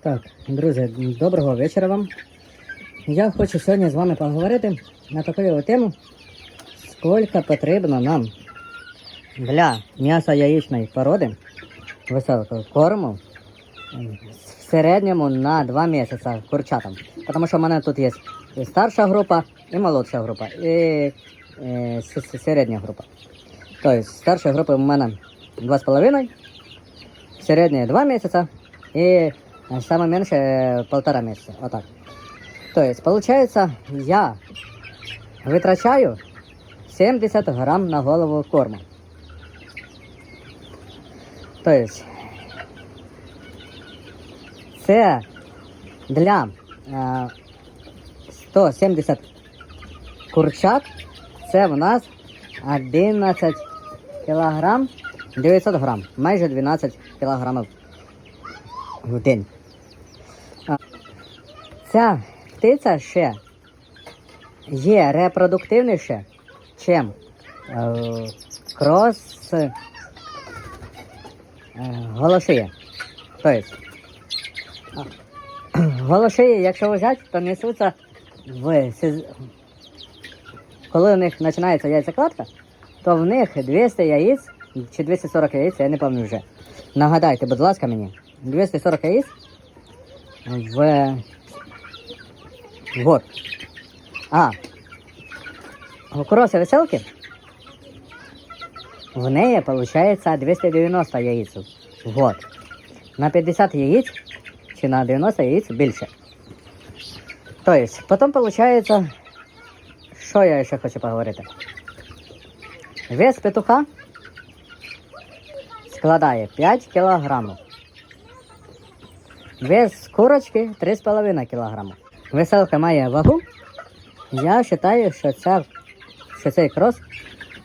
Так, друзі, доброго вечора вам. Я хочу сьогодні з вами поговорити на таку тему, скільки потрібно нам для м'яса яєчної породи високого корму в середньому на 2 місяці курчатам. Тому що в мене тут є і старша група, і молодша група, і, е, с- с- середня група. Тобто старша група у мене 2,5, середня 2 місяці і саме менше е, полтора місяця. Отак. Тобто, получается, я витрачаю 70 грам на голову корму. Тобто, це для е, 170 курчат, це в нас 11 кілограм 900 грам, майже 12 кілограмів в день. Ця птиця ще є репродуктивніше, чим е, крос е, голошиє. Тобто, а, голошиї, якщо взяти, то несуться в сез- коли у них починається яйцекладка, то в них 200 яєць чи 240 яєць, я не пам'ятаю вже. Нагадайте, будь ласка, мені. 240 яєць в в год. А у кроси веселки в неї виходить 290 яєць в год. На 50 яєць чи на 90 яєць більше. Тобто, потім виходить, що я ще хочу поговорити. Вес петуха складає 5 кілограмів. Вес курочки 3,5 кг. Веселка має вагу. Я вважаю, що, ця, що цей крос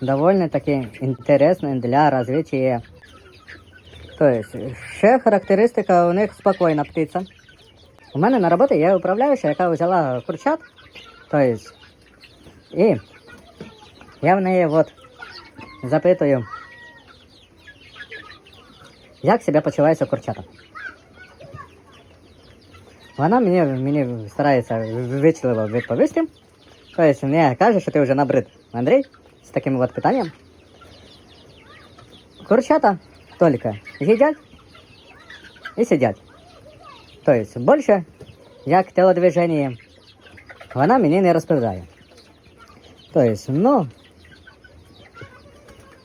доволі таки інтересний для розвитку. Тобто, ще характеристика у них спокійна птиця. У мене на роботі є управляюча, яка взяла курчат. Тобто, і я в неї от запитую, як себе почувається курчата. Вона мені, мені старається вичливо відповісти. Тобто не каже, що ти вже набрид, Андрій, з таким от питанням. Курчата тільки їдять і сидять. Тобто більше, як телодвиження, вона мені не розповідає. Тобто, ну,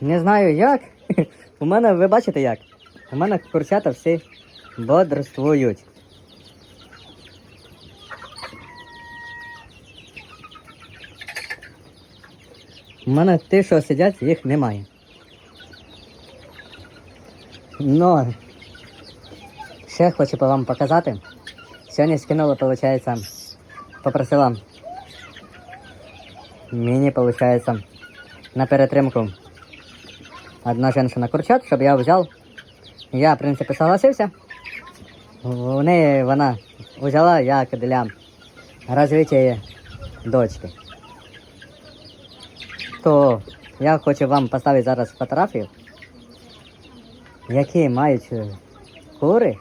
не знаю як. У мене, ви бачите як? У мене курчата всі бодрствують. У мене ті, що сидять, їх немає. Ну, ще хочу вам показати. Сьогодні скинула, виходить, попросила мені, виходить, на перетримку одна женщина курчат, щоб я взяв. Я, в принципі, согласився. У неї вона взяла як для розвитку дочки. То я хочу вам поставити зараз фотографію, які мають кури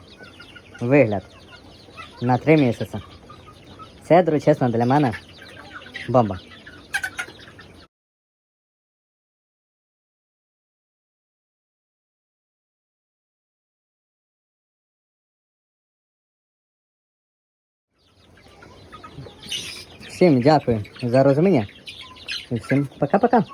вигляд на три місяці. Це, друзі, чесно, для мене бомба. Всім дякую за розуміння. Всім пока-пока.